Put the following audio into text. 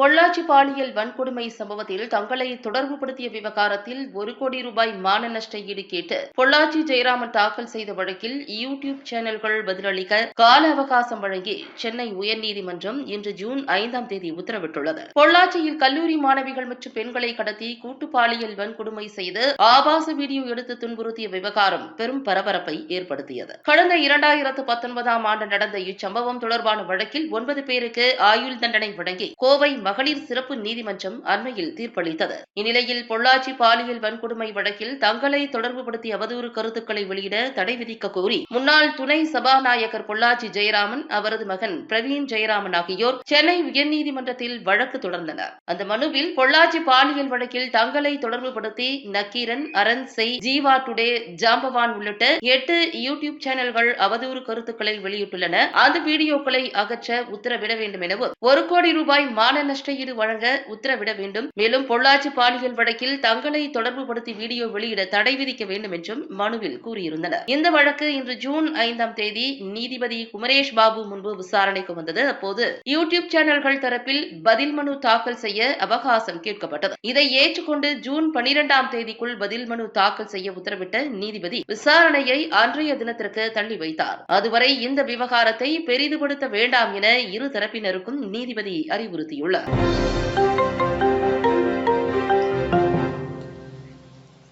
பொள்ளாச்சி பாலியல் வன்கொடுமை சம்பவத்தில் தங்களை தொடர்புபடுத்திய விவகாரத்தில் ஒரு கோடி ரூபாய் மான நஷ்ட ஈடு கேட்டு பொள்ளாச்சி ஜெயராமன் தாக்கல் செய்த வழக்கில் யூ டியூப் சேனல்கள் பதிலளிக்க கால அவகாசம் வழங்கி சென்னை உயர்நீதிமன்றம் இன்று ஜூன் ஐந்தாம் தேதி உத்தரவிட்டுள்ளது. பொள்ளாச்சியில் கல்லூரி மாணவிகள் மற்றும் பெண்களை கடத்தி கூட்டு பாலியல் வன்கொடுமை செய்து ஆபாச வீடியோ எடுத்து துன்புறுத்திய விவகாரம் பெரும் பரபரப்பை ஏற்படுத்தியது. கடந்த இரண்டாயிரத்து பத்தொன்பதாம் ஆண்டு நடந்த இச்சம்பவம் தொடர்பான வழக்கில் ஒன்பது பேருக்கு ஆயுள் தண்டனை வழங்கி கோவை மகளிர் சிறப்பு நீதிமன்றம் அண்மையில் தீர்ப்பளித்தது. இந்நிலையில் பொள்ளாச்சி பாலியல் வன்கொடுமை வழக்கில் தங்களை தொடர்புபடுத்தி அவதூறு கருத்துக்களை வெளியிட தடை விதிக்க கோரி முன்னாள் துணை சபாநாயகர் பொள்ளாச்சி ஜெயராமன் அவரது மகன் பிரவீன் ஜெயராமன் ஆகியோர் சென்னை உயர்நீதிமன்றத்தில் வழக்கு தொடர்ந்தனர். அந்த மனுவில் பொள்ளாச்சி பாலியல் வழக்கில் தங்களை தொடர்புபடுத்தி நக்கீரன் அரண் செய் ஜீவா டுடே ஜாம்பவான் உள்ளிட்ட எட்டு யூடியூப் சேனல்கள் அவதூறு கருத்துக்களை வெளியிட்டுள்ளன. அந்த வீடியோக்களை அகற்ற உத்தரவிட வேண்டும் எனவும் ஒரு கோடி ரூபாய் மான நஷ்ட வழங்க உத்தரவிட வேண்டும். மேலும் பொள்ளாச்சி பாலியல் வழக்கில் தங்களை தொடர்புபடுத்தி வீடியோ வெளியிட தடை விதிக்க வேண்டும் என்றும் மனுவில் கூறியிருந்தனர். இந்த வழக்கு இன்று ஜூன் ஐந்தாம் தேதி நீதிபதி குமரேஷ் பாபு முன்பு விசாரணைக்கு வந்தது. அப்போது யூடியூப் சேனல்கள் தரப்பில் பதில் மனு தாக்கல் செய்ய அவகாசம் கேட்கப்பட்டது. இதை ஏற்றுக்கொண்டு ஜூன் பனிரெண்டாம் தேதிக்குள் பதில் மனு தாக்கல் செய்ய உத்தரவிட்ட நீதிபதி விசாரணையை அன்றைய தினத்திற்கு தள்ளி வைத்தார். அதுவரை இந்த விவகாரத்தை பெரிதுபடுத்த வேண்டாம் என இரு தரப்பினருக்கும் நீதிபதி அறிவுறுத்தியுள்ளார். うん。